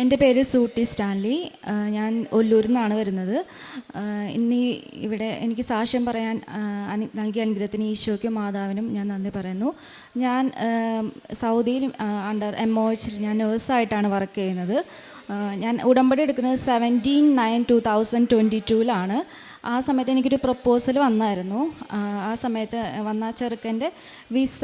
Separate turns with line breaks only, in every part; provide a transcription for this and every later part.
എന്റെ പേര് sooty Stanley. ഞാൻ ഒല്ലൂരിൽ നിന്നാണ് വരുന്നത്. ഇന്ന് ഇവിടെ എനിക്ക് സാക്ഷ്യം പറയാൻ നൽകിയ അനുഗ്രഹത്തിന് ഈശോയ്ക്കും മാതാവിനും ഞാൻ നന്ദി പറയുന്നു. ഞാൻ സൗദിയിൽ അണ്ടർ എം ഒ എച്ച് ഞാൻ നേഴ്സായിട്ടാണ് വർക്ക് ചെയ്യുന്നത്. ഞാൻ ഉടമ്പടി എടുക്കുന്നത് seventeen nine two thousand twenty ടൂവിലാണ് ആ സമയത്ത് എനിക്കൊരു പ്രപ്പോസൽ വന്നായിരുന്നു. ആ, സമയത്ത് വന്ന ചെറുക്കന്റെ വിസ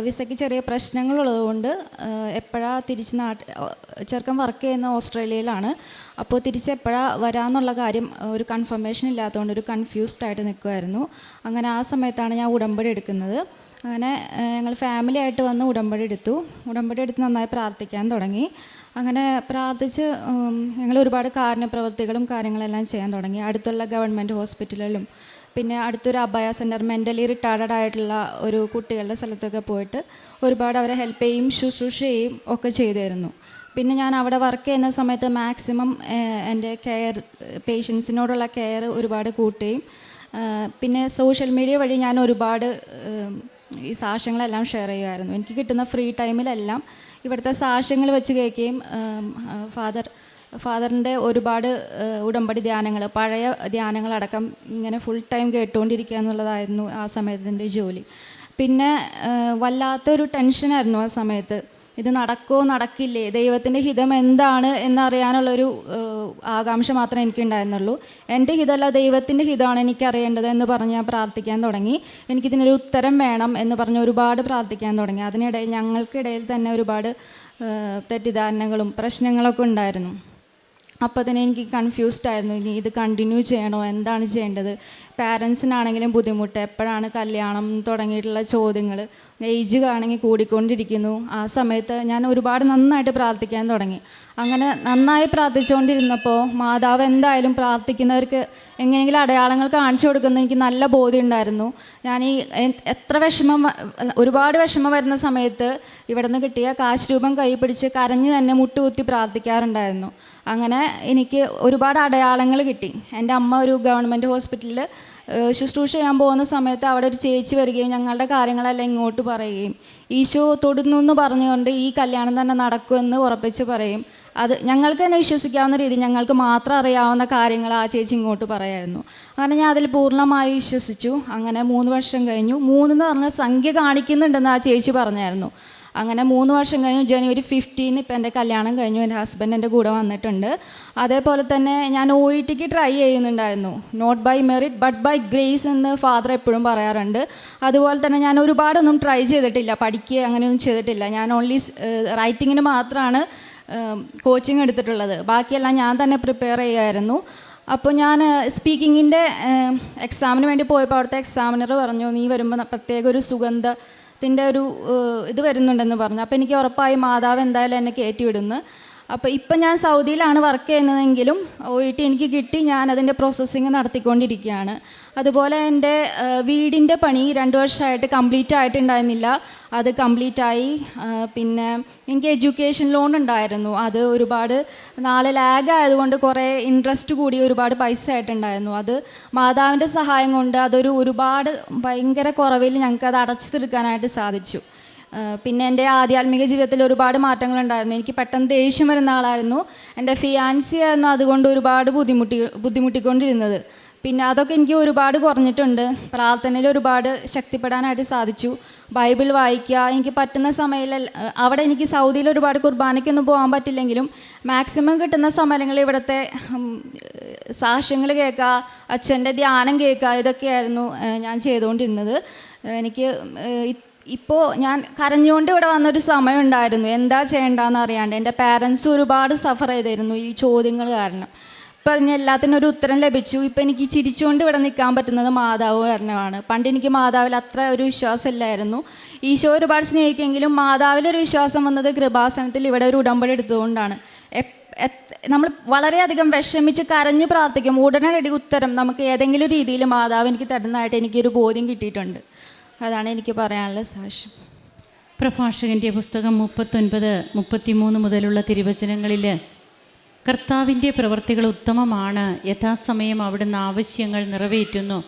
വിസയ്ക്ക് ചെറിയ പ്രശ്നങ്ങളുള്ളതുകൊണ്ട് എപ്പോഴാണ് തിരിച്ച് നാട്ട് ചെറുക്കൻ വർക്ക് ചെയ്യുന്ന ഓസ്ട്രേലിയയിലാണ്. അപ്പോൾ തിരിച്ച് എപ്പോഴാണ് വരാമെന്നുള്ള കാര്യം ഒരു കൺഫർമേഷൻ ഇല്ലാത്തതുകൊണ്ട് ഒരു കൺഫ്യൂസ്ഡ് ആയിട്ട് നിൽക്കുമായിരുന്നു അങ്ങനെ ആ സമയത്താണ് ഞാൻ ഉടമ്പടി എടുക്കുന്നത്. അങ്ങനെ ഞങ്ങൾ ഫാമിലി ആയിട്ട് വന്ന് ഉടമ്പടി എടുത്തു. ഉടമ്പടി എടുത്ത് നന്നായി പ്രാർത്ഥിക്കാൻ തുടങ്ങി. അങ്ങനെ പ്രാർത്ഥിച്ച് ഞങ്ങൾ ഒരുപാട് കാരുണ്യപ്രവൃത്തികളും കാര്യങ്ങളെല്ലാം ചെയ്യാൻ തുടങ്ങി. അടുത്തുള്ള ഗവൺമെന്റ് ഹോസ്പിറ്റലിലും പിന്നെ അടുത്തൊരു അഭയ സെന്റർ മെന്റലി റിട്ടയർഡ് ആയിട്ടുള്ള ഒരു കുട്ടികളുടെ സ്ഥലത്തൊക്കെ പോയിട്ട് ഒരുപാട് അവരെ ഹെൽപ്പ് ചെയ്യും ശുശ്രൂഷ ചെയ്യും ഒക്കെ ചെയ്തിരുന്നു. പിന്നെ ഞാൻ അവിടെ വർക്ക് ചെയ്യുന്ന സമയത്ത് മാക്സിമം എന്റെ കെയർ പേഷ്യൻസിനോടുള്ള കെയർ ഒരുപാട് കൂട്ടുകയും പിന്നെ സോഷ്യൽ മീഡിയ വഴി ഞാൻ ഒരുപാട് ഈ സാക്ഷ്യങ്ങളെല്ലാം ഷെയർ ചെയ്യുമായിരുന്നു എനിക്ക് കിട്ടുന്ന ഫ്രീ ടൈമിലെല്ലാം ഇവിടുത്തെ സാക്ഷ്യങ്ങൾ വെച്ച് കേൾക്കുകയും ഫാദർ ഫാദറിന്റെ ഒരുപാട് ഉടമ്പടി ധ്യാനങ്ങൾ പഴയ ധ്യാനങ്ങളടക്കം ഇങ്ങനെ ഫുൾ ടൈം കേട്ടുകൊണ്ടിരിക്കുക എന്നുള്ളതായിരുന്നു ആ സമയത്തിന്റെ ജോലി. പിന്നെ വല്ലാത്തൊരു ടെൻഷനായിരുന്നു ആ സമയത്ത്. ഇത് നടക്കുമോ നടക്കില്ലേ? ദൈവത്തിന്റെ ഹിതം എന്താണ് എന്നറിയാനുള്ളൊരു ആകാംക്ഷ മാത്രമേ എനിക്കുണ്ടായിരുന്നുള്ളൂ. എന്റെ ഹിതമല്ല ദൈവത്തിന്റെ ഹിതമാണ് എനിക്കറിയേണ്ടത് എന്ന് പറഞ്ഞ് ഞാൻ പ്രാർത്ഥിക്കാൻ തുടങ്ങി. എനിക്കിതിനൊരു ഉത്തരം വേണം എന്ന് പറഞ്ഞ് ഒരുപാട് പ്രാർത്ഥിക്കാൻ തുടങ്ങി. അതിനിടയിൽ ഞങ്ങൾക്കിടയിൽ തന്നെ ഒരുപാട് തെറ്റിദ്ധാരണകളും പ്രശ്നങ്ങളൊക്കെ ഉണ്ടായിരുന്നു. അപ്പോൾ തന്നെ എനിക്ക് കൺഫ്യൂസ്ഡ് ആയിരുന്നു. ഇനി ഇത് കണ്ടിന്യൂ ചെയ്യണോ? എന്താണ് ചെയ്യേണ്ടത്? പാരൻസിനാണെങ്കിലും ബുദ്ധിമുട്ട്. എപ്പോഴാണ് കല്യാണം തുടങ്ങിയിട്ടുള്ള ചോദ്യങ്ങൾ ഏജ് ആണെങ്കിൽ കൂടിക്കൊണ്ടിരിക്കുന്നു. ആ സമയത്ത് ഞാൻ ഒരുപാട് നന്നായിട്ട് പ്രാർത്ഥിക്കാൻ തുടങ്ങി. അങ്ങനെ നന്നായി പ്രാർത്ഥിച്ചുകൊണ്ടിരുന്നപ്പോൾ മാതാവ് എന്തായാലും പ്രാർത്ഥിക്കുന്നവർക്ക് എങ്ങനെയെങ്കിലും അടയാളങ്ങൾ കാണിച്ചു കൊടുക്കുന്ന. എനിക്ക് നല്ല ബോധ്യം ഉണ്ടായിരുന്നു ഞാൻ ഈ എത്ര വിഷമം ഒരുപാട് വിഷമം വരുന്ന സമയത്ത് ഇവിടെ നിന്ന് കിട്ടിയ കാശ് രൂപം കൈ പിടിച്ച് കരഞ്ഞ് തന്നെ മുട്ടുകുത്തി പ്രാർത്ഥിക്കാറുണ്ടായിരുന്നു. അങ്ങനെ എനിക്ക് ഒരുപാട് അടയാളങ്ങൾ കിട്ടി. എന്റെ അമ്മ ഒരു ഗവൺമെന്റ് ഹോസ്പിറ്റലിൽ ശുശ്രൂഷ ചെയ്യാൻ പോകുന്ന സമയത്ത് അവിടെ ഒരു ചേച്ചി വരികയും ഞങ്ങളുടെ കാര്യങ്ങളെല്ലാം ഇങ്ങോട്ട് പറയുകയും ഈശോ തൊടുന്നു എന്ന് പറഞ്ഞുകൊണ്ട് ഈ കല്യാണം തന്നെ നടക്കുമെന്ന് ഉറപ്പിച്ച് പറയും അത് ഞങ്ങൾക്ക് തന്നെ വിശ്വസിക്കാവുന്ന രീതി ഞങ്ങൾക്ക് മാത്രം അറിയാവുന്ന കാര്യങ്ങൾ ആ ചേച്ചി ഇങ്ങോട്ട് പറയായിരുന്നു. അങ്ങനെ ഞാൻ അതിൽ പൂർണമായി വിശ്വസിച്ചു. അങ്ങനെ മൂന്ന് വർഷം കഴിഞ്ഞു. മൂന്നെന്ന് പറഞ്ഞ സംഖ്യ കാണിക്കുന്നുണ്ടെന്ന് ആ ചേച്ചി പറഞ്ഞായിരുന്നു. അങ്ങനെ മൂന്ന് വർഷം കഴിഞ്ഞു. ജനുവരി ഫിഫ്റ്റീൻ ഇപ്പം എന്റെ കല്യാണം കഴിഞ്ഞു. എന്റെ ഹസ്ബൻഡ് എന്റെ കൂടെ വന്നിട്ടുണ്ട്. അതേപോലെ തന്നെ ഞാൻ ഒ ഇ ടിക്ക് ട്രൈ ചെയ്യുന്നുണ്ടായിരുന്നു. Not by merit but by grace എന്ന് ഫാദർ എപ്പോഴും പറയാറുണ്ട്. അതുപോലെ തന്നെ ഞാൻ ഒരുപാടൊന്നും ട്രൈ ചെയ്തിട്ടില്ല. പഠിക്കുക അങ്ങനെയൊന്നും ചെയ്തിട്ടില്ല. ഞാൻ ഓൺലി റൈറ്റിങ്ങിന് മാത്രമാണ് കോച്ചിങ് എടുത്തിട്ടുള്ളത്. ബാക്കിയെല്ലാം ഞാൻ തന്നെ പ്രിപ്പയർ ചെയ്യുമായിരുന്നു അപ്പോൾ ഞാൻ സ്പീക്കിങ്ങിന്റെ എക്സാമിന് വേണ്ടി പോയപ്പോൾ അവിടുത്തെ എക്സാമിനർ പറഞ്ഞു നീ വരുമ്പോൾ പ്രത്യേക ഒരു സുഗന്ധത്തിന്റെ ഒരു ഇത് വരുന്നുണ്ടെന്ന് പറഞ്ഞു. അപ്പോൾ എനിക്ക് ഉറപ്പായി മാതാവ് എന്തായാലും എന്നെ കയറ്റി വിടുന്നു. അപ്പോൾ ഇപ്പം ഞാൻ സൗദിയിലാണ് വർക്ക് ചെയ്യുന്നതെങ്കിലും ഒ ഇ ടി എനിക്ക് കിട്ടി. ഞാൻ അതിന്റെ പ്രോസസ്സിങ് നടത്തിക്കൊണ്ടിരിക്കുകയാണ്. അതുപോലെ എന്റെ വീടിന്റെ പണി രണ്ട് വർഷമായിട്ട് കംപ്ലീറ്റ് ആയിട്ടുണ്ടായിരുന്നില്ല. അത് കംപ്ലീറ്റ് ആയി. പിന്നെ എനിക്ക് എഡ്യൂക്കേഷൻ ലോൺ ഉണ്ടായിരുന്നു. അത് ഒരുപാട് നാളെ ലാഗ് ആയതുകൊണ്ട് കുറേ ഇൻട്രസ്റ്റ് കൂടി ഒരുപാട് പൈസ ആയിട്ടുണ്ടായിരുന്നു. അത് മാതാവിന്റെ സഹായം കൊണ്ട് അതൊരു ഒരുപാട് ഭയങ്കര കുറവിൽ ഞങ്ങൾക്ക് അത് അടച്ചു തീർക്കാനായിട്ട് സാധിച്ചു. പിന്നെ എന്റെ ആധ്യാത്മിക ജീവിതത്തിൽ ഒരുപാട് മാറ്റങ്ങളുണ്ടായിരുന്നു. എനിക്ക് പെട്ടെന്ന് ദേഷ്യം വരുന്ന ആളായിരുന്നു. എന്റെ ഫിയാൻസി ആയിരുന്നു അതുകൊണ്ട് ഒരുപാട് ബുദ്ധിമുട്ടി ബുദ്ധിമുട്ടിക്കൊണ്ടിരുന്നത്. പിന്നെ അതൊക്കെ എനിക്ക് ഒരുപാട് കുറഞ്ഞിട്ടുണ്ട്. പ്രാർത്ഥനയിൽ ഒരുപാട് ശക്തിപ്പെടാനായിട്ട് സാധിച്ചു. ബൈബിൾ വായിക്കുക എനിക്ക് പറ്റുന്ന സമയത്തിൽ അവിടെ എനിക്ക് സൗദിയിൽ ഒരുപാട് കുർബാനയ്ക്കൊന്നും പോകാൻ പറ്റില്ലെങ്കിലും മാക്സിമം കിട്ടുന്ന സമയങ്ങളിൽ ഇവിടുത്തെ സാക്ഷ്യങ്ങൾ കേൾക്കുക അച്ഛന്റെ ധ്യാനം കേൾക്കുക ഇതൊക്കെയായിരുന്നു ഞാൻ ചെയ്തുകൊണ്ടിരുന്നത്. എനിക്ക് ഇപ്പോൾ ഞാൻ കരഞ്ഞുകൊണ്ട് ഇവിടെ വന്നൊരു സമയം ഉണ്ടായിരുന്നു എന്താ ചെയ്യേണ്ടതെന്ന് അറിയാണ്ട് എന്റെ പാരൻസ് ഒരുപാട് സഫർ ചെയ്തിരുന്നു ഈ ചോദ്യങ്ങൾ കാരണം. ഇപ്പം അതിന് എല്ലാത്തിനും ഒരു ഉത്തരം ലഭിച്ചു. ഇപ്പം എനിക്ക് ചിരിച്ചുകൊണ്ട് ഇവിടെ നിൽക്കാൻ പറ്റുന്നത് മാതാവ് കാരണമാണ്. പണ്ട് എനിക്ക് മാതാവിൽ അത്ര ഒരു വിശ്വാസമില്ലായിരുന്നു. ഈശോ ഒരുപാട് സ്നേഹിക്കെങ്കിലും മാതാവിലൊരു വിശ്വാസം വന്നത് കൃപാസനത്തിൽ ഇവിടെ ഒരു ഉടമ്പടി എടുത്തുകൊണ്ടാണ്. നമ്മൾ വളരെയധികം വിഷമിച്ച് കരഞ്ഞ് പ്രാർത്ഥിക്കും. ഉടനടി ഉത്തരം നമുക്ക് ഏതെങ്കിലും രീതിയിൽ മാതാവ് എനിക്ക് തരുന്നതായിട്ട് എനിക്കൊരു ബോധ്യം കിട്ടിയിട്ടുണ്ട്. അതാണ് എനിക്ക് പറയാനുള്ള സാക്ഷ്യം.
പ്രഭാഷകന്റെ പുസ്തകം മുപ്പത്തൊൻപത് മുപ്പത്തിമൂന്ന് മുതലുള്ള തിരുവചനങ്ങളിൽ കർത്താവിന്റെ പ്രവർത്തികൾ ഉത്തമമാണ് യഥാസമയം അവിടുന്ന് ആവശ്യങ്ങൾ നിറവേറ്റുന്നു.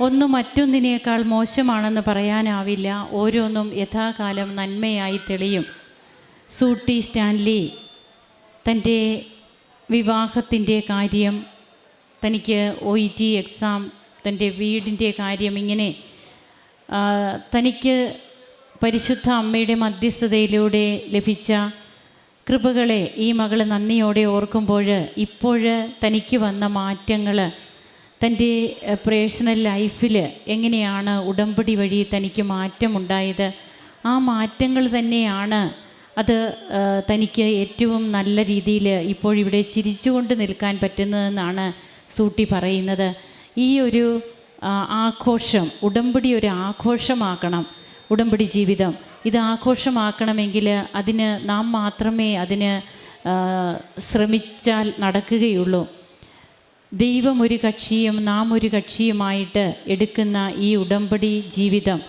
ഒന്നും മറ്റൊന്നിനേക്കാൾ മോശമാണെന്ന് പറയാനാവില്ല ഓരോന്നും യഥാകാലം നന്മയായി തെളിയും. സൂട്ടി സ്റ്റാൻലി തന്റെ വിവാഹത്തിന്റെ കാര്യം തനിക്ക് ഒ ഇ ടി എക്സാം തന്റെ വീടിന്റെ കാര്യം ഇങ്ങനെ തനിക്ക് പരിശുദ്ധ അമ്മയുടെ മധ്യസ്ഥതയിലൂടെ ലഭിച്ച കൃപകളെ ഈ മകൾ നന്ദിയോടെ ഓർക്കുമ്പോൾ ഇപ്പോൾ തനിക്ക് വന്ന മാറ്റങ്ങൾ തന്റെ പേഴ്സണൽ ലൈഫിൽ എങ്ങനെയാണ് ഉടമ്പടി വഴി തനിക്ക് മാറ്റമുണ്ടായത് ആ മാറ്റങ്ങൾ തന്നെയാണ് അത് തനിക്ക് ഏറ്റവും നല്ല രീതിയിൽ ഇപ്പോഴിവിടെ ചിരിച്ചുകൊണ്ട് നിൽക്കാൻ പറ്റുന്നതെന്നാണ് സൂട്ടി പറയുന്നത്. ഈ ഒരു ആഘോഷം. ഉടമ്പടി ഒരു ആഘോഷമാക്കണം. ഉടമ്പടി ജീവിതം. ഇത് ആഘോഷമാക്കണമെങ്കിൽ അതിന് നാം മാത്രമേ അതിന് ശ്രമിച്ചാൽ നടക്കുകയുള്ളൂ. ദൈവം ഒരു കക്ഷിയും നാം ഒരു കക്ഷിയുമായിട്ട് എടുക്കുന്ന ഈ ഉടമ്പടി ജീവിതം.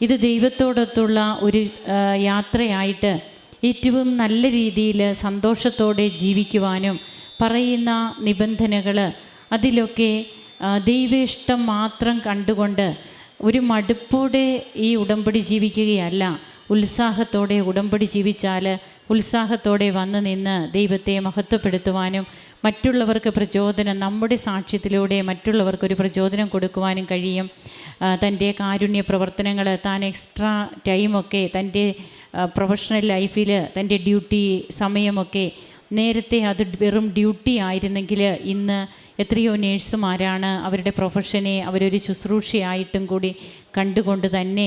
ഇത് ദൈവത്തോടൊത്തുള്ള ഒരു യാത്രയായിട്ട് ഏറ്റവും നല്ല രീതിയിൽ സന്തോഷത്തോടെ ജീവിക്കുവാനും പറയുന്ന നിബന്ധനകൾ അതിലൊക്കെ ദൈവേഷ്ടം മാത്രം കണ്ടുകൊണ്ട് ഒരു മടുപ്പോടെ ഈ ഉടമ്പടി ജീവിക്കുകയല്ല. ഉത്സാഹത്തോടെ ഉടമ്പടി ജീവിച്ചാൽ ഉത്സാഹത്തോടെ വന്ന് നിന്ന് ദൈവത്തെ മഹത്വപ്പെടുത്തുവാനും മറ്റുള്ളവർക്ക് പ്രചോദനം നമ്മുടെ സാക്ഷ്യത്തിലൂടെ മറ്റുള്ളവർക്കൊരു പ്രചോദനം കൊടുക്കുവാനും കഴിയും. തന്റെ കാരുണ്യ പ്രവർത്തനങ്ങൾ താൻ എക്സ്ട്രാ ടൈമൊക്കെ തന്റെ പ്രൊഫഷണൽ ലൈഫിൽ തന്റെ ഡ്യൂട്ടി സമയമൊക്കെ നേരത്തെ അത് വെറും ഡ്യൂട്ടി ആയിരുന്നെങ്കിൽ ഇന്ന് എത്രയോ നേഴ്സുമാരാണ് അവരുടെ പ്രൊഫഷനെ അവരൊരു ശുശ്രൂഷയായിട്ടും കൂടി കണ്ടുകൊണ്ട് തന്നെ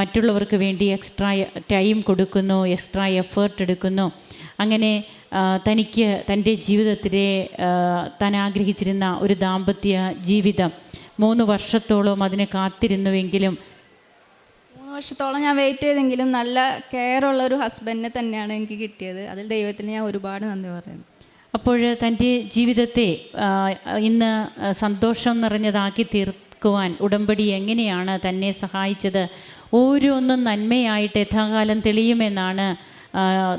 മറ്റുള്ളവർക്ക് വേണ്ടി എക്സ്ട്രാ ടൈം കൊടുക്കുന്നു എക്സ്ട്രാ എഫേർട്ട് എടുക്കുന്നു. അങ്ങനെ തനിക്ക് തന്റെ ജീവിതത്തിലെ താൻ ആഗ്രഹിച്ചിരുന്ന ഒരു ദാമ്പത്യ ജീവിതം മൂന്ന് വർഷത്തോളം അതിനെ കാത്തിരുന്നുവെങ്കിലും
മൂന്ന് വർഷത്തോളം ഞാൻ വെയിറ്റ് ചെയ്തെങ്കിലും നല്ല കെയർ ഉള്ള ഒരു ഹസ്ബൻഡിനെ തന്നെയാണ് എനിക്ക് കിട്ടിയത്. അതിൽ ദൈവത്തിന് ഞാൻ ഒരുപാട് നന്ദി പറയുന്നു.
അപ്പോൾ തന്റെ ജീവിതത്തെ ഇന്ന് സന്തോഷം നിറഞ്ഞതാക്കി തീർക്കുവാൻ ഉടമ്പടി എങ്ങനെയാണ് തന്നെ സഹായിച്ചത്? ഓരോന്നും നന്മയായിട്ട് യഥാകാലം തെളിയുമെന്നാണ്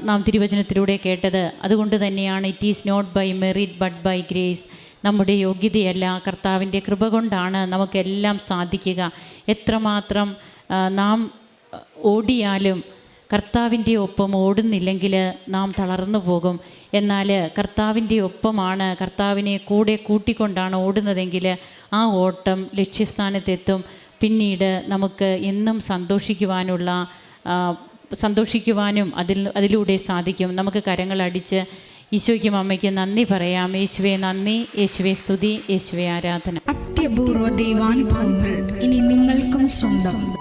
നാം തിരുവചനത്തിലൂടെ കേട്ടത്. അതുകൊണ്ട് തന്നെയാണ് it is not by merit but by grace നമ്മുടെ യോഗ്യതയല്ല കർത്താവിന്റെ കൃപ കൊണ്ടാണ് നമുക്കെല്ലാം സാധിക്കുക. എത്രമാത്രം നാം ഓടിയാലും കർത്താവിന്റെ ഒപ്പം ഓടുന്നില്ലെങ്കിൽ നാം തളർന്നു പോകും. എന്നാൽ കർത്താവിന്റെ ഒപ്പമാണ് കർത്താവിനെ കൂടെ കൂട്ടിക്കൊണ്ടാണ് ഓടുന്നതെങ്കിൽ ആ ഓട്ടം ലക്ഷ്യസ്ഥാനത്തെത്തും. പിന്നീട് നമുക്ക് എന്നും സന്തോഷിക്കുവാനുള്ള സന്തോഷിക്കുവാനും അതിൽ അതിലൂടെ സാധിക്കും. നമുക്ക് കരങ്ങളടിച്ച് ഈശോയ്ക്കും അമ്മയ്ക്കും നന്ദി പറയാം. യേശുവെ നന്ദി. യേശുവെ സ്തുതി. യേശുവെ ആരാധന.
അത്യപൂർവ ദൈവാനുഭവങ്ങൾ ഇനി നിങ്ങൾക്കും സ്വന്തം.